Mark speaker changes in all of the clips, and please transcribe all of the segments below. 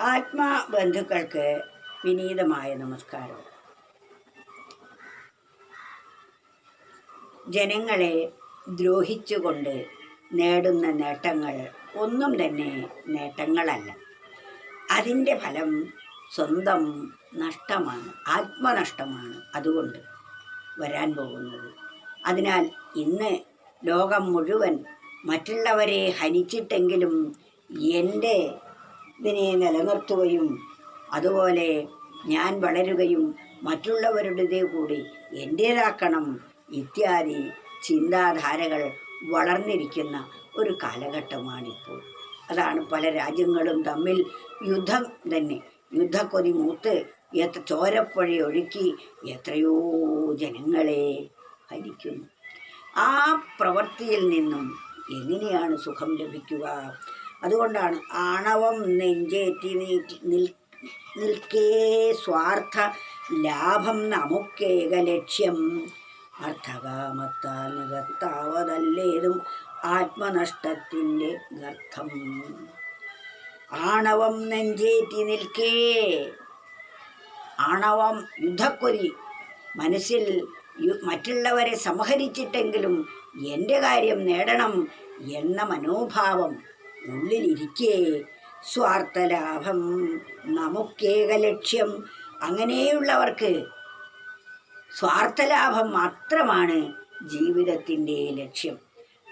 Speaker 1: ആത്മാബന്ധുക്കൾക്ക് വിനീതമായ നമസ്കാരം. ജനങ്ങളെ ദ്രോഹിച്ചുകൊണ്ട് നേടുന്ന നേട്ടങ്ങൾ ഒന്നും തന്നെ നേട്ടങ്ങളല്ല. അതിന്റെ ഫലം സ്വന്തം നഷ്ടമാണ് ആത്മനഷ്ടമാണ് അതുകൊണ്ട് വരാൻ പോകുന്നത്. അതിനാൽ ഇന്ന് ലോകം മുഴുവൻ മറ്റുള്ളവരെ ഹനിച്ചിട്ടെങ്കിലും എന്റെ ഇതിനെ നിലനിർത്തുകയും അതുപോലെ ഞാൻ വളരുകയും മറ്റുള്ളവരുടേതേ കൂടി എന്റേതാക്കണം ഇത്യാദി ചിന്താധാരകൾ വളർന്നിരിക്കുന്ന ഒരു കാലഘട്ടമാണിപ്പോൾ. അതാണ് പല രാജ്യങ്ങളും തമ്മിൽ യുദ്ധം തന്നെ. യുദ്ധക്കൊതി മൂത്ത് എത്ര ചോരപ്പഴി ഒഴുക്കി എത്രയോ ജനങ്ങളെ ഹരിക്കുന്നു. ആ പ്രവൃത്തിയിൽ നിന്നും എങ്ങനെയാണ് സുഖം ലഭിക്കുക? അതുകൊണ്ടാണ് ആണവം നെഞ്ചേറ്റി നിൽക്കേ സ്വാർത്ഥ ലാഭം നമുക്കേക ലക്ഷ്യം. അർത്ഥകാമത്താൽ നികത്താവതല്ലേതും ആത്മനഷ്ടത്തിന്റെ ഗർത്ഥം ആണവം നെഞ്ചേറ്റി നിൽക്കേ. ആണവം യുദ്ധക്കൊരി മനസ്സിൽ മറ്റുള്ളവരെ സംഹരിച്ചിട്ടെങ്കിലും എന്റെ കാര്യം നേടണം എന്ന മനോഭാവം ഉള്ളിലിരിക്കേ. സ്വാർത്ഥലാഭം നമുക്കേക ലക്ഷ്യം. അങ്ങനെയുള്ളവർക്ക് സ്വാർത്ഥലാഭം മാത്രമാണ് ജീവിതത്തിന്റെ ലക്ഷ്യം.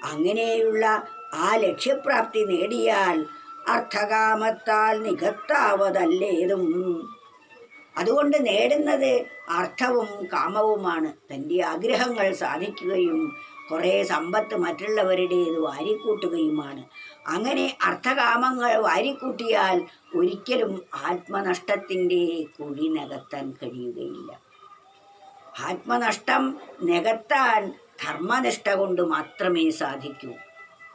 Speaker 1: അങ്ങനെയുള്ള ആ ലക്ഷ്യപ്രാപ്തി നേടിയാൽ അർത്ഥകാമത്താൽ നികത്താവതല്ലേതും. അതുകൊണ്ട് നേടുന്നത് അർത്ഥവും കാമവുമാണ്. തന്റെ ആഗ്രഹങ്ങൾ സാധിക്കുകയും കുറേ സമ്പത്ത് മറ്റുള്ളവരുടേത് വാരിക്കൂട്ടുകയുമാണ്. അങ്ങനെ അർത്ഥകാമങ്ങൾ വാരിക്കൂട്ടിയാൽ ഒരിക്കലും ആത്മനഷ്ടത്തിന്റെ കുഴി നികത്താൻ കഴിയുകയില്ല. ആത്മനഷ്ടം നികത്താൻ ധർമ്മനിഷ്ഠ കൊണ്ട് മാത്രമേ സാധിക്കൂ.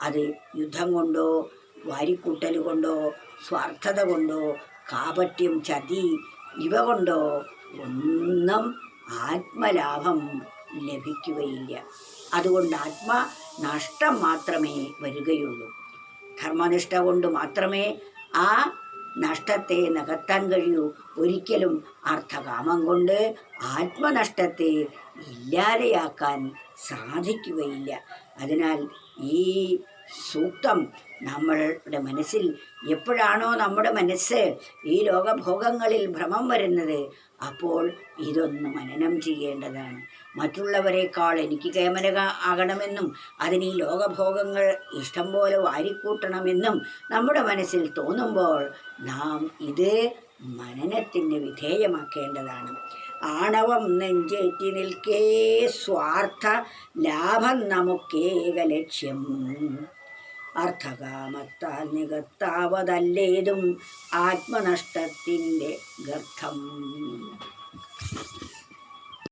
Speaker 1: അത് യുദ്ധം കൊണ്ടോ വാരിക്കൂട്ടൽ കൊണ്ടോ സ്വാർത്ഥത കൊണ്ടോ കാപട്യം ചതി ഇവ കൊണ്ടോ ഒന്നും ആത്മലാഭം ലഭിക്കുകയില്ല. അതുകൊണ്ട് ആത്മ നഷ്ടം മാത്രമേ വരികയുള്ളൂ. ധർമ്മനിഷ്ഠ കൊണ്ട് മാത്രമേ ആ നഷ്ടത്തെ നികത്താൻ കഴിയൂ. ഒരിക്കലും അർത്ഥകാമം കൊണ്ട് ആത്മനഷ്ടത്തെ ഇല്ലാതെയാക്കാൻ സാധിക്കുകയില്ല. അതിനാൽ ഈ സൂക്തം നമ്മളുടെ മനസ്സിൽ എപ്പോഴാണോ നമ്മുടെ മനസ്സ് ഈ ലോകഭോഗങ്ങളിൽ ഭ്രമം വരുന്നത് അപ്പോൾ ഇതൊന്ന് മനനം ചെയ്യേണ്ടതാണ്. മറ്റുള്ളവരെക്കാൾ എനിക്ക് കേമന ആകണമെന്നും അതിന് ഈ ലോകഭോഗങ്ങൾ ഇഷ്ടം പോലെ വാരിക്കൂട്ടണമെന്നും നമ്മുടെ മനസ്സിൽ തോന്നുമ്പോൾ നാം ഇത് മനനത്തിന് വിധേയമാക്കേണ്ടതാണ്. ആണവം നെഞ്ചേറ്റി നിൽക്കേ സ്വാർത്ഥ ലാഭം നമുക്കേക ലക്ഷ്യം. അർത്ഥകാമത്താൽ നികത്താവതല്ലേതും ആത്മനഷ്ടത്തിന്റെ ഗർഭം.